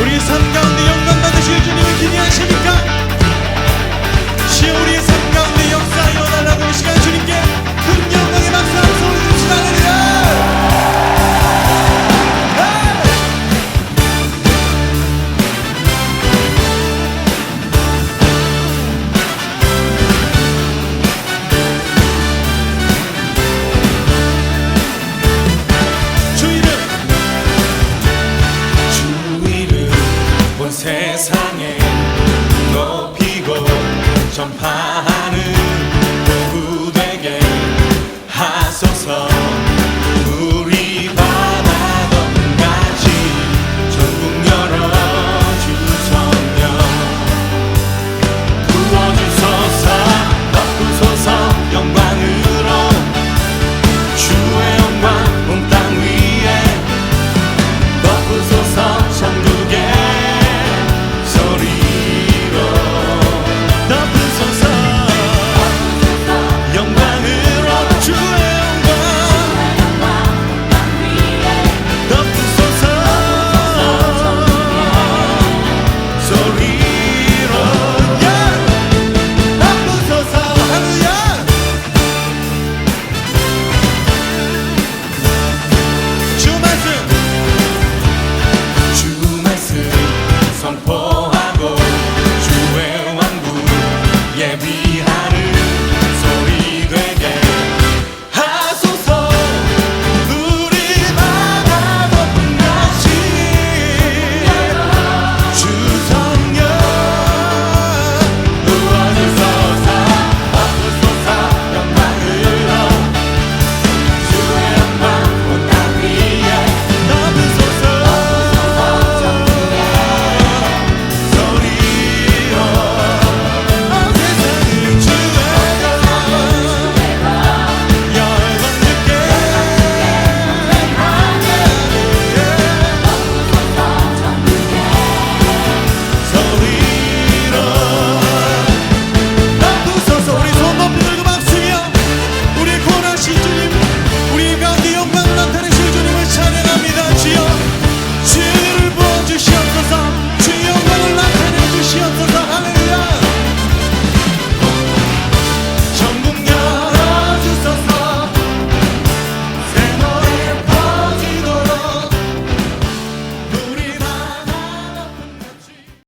우리 삶 가운데 영광 받으실 주님을 기대하십니까? 세상에 높이고 전파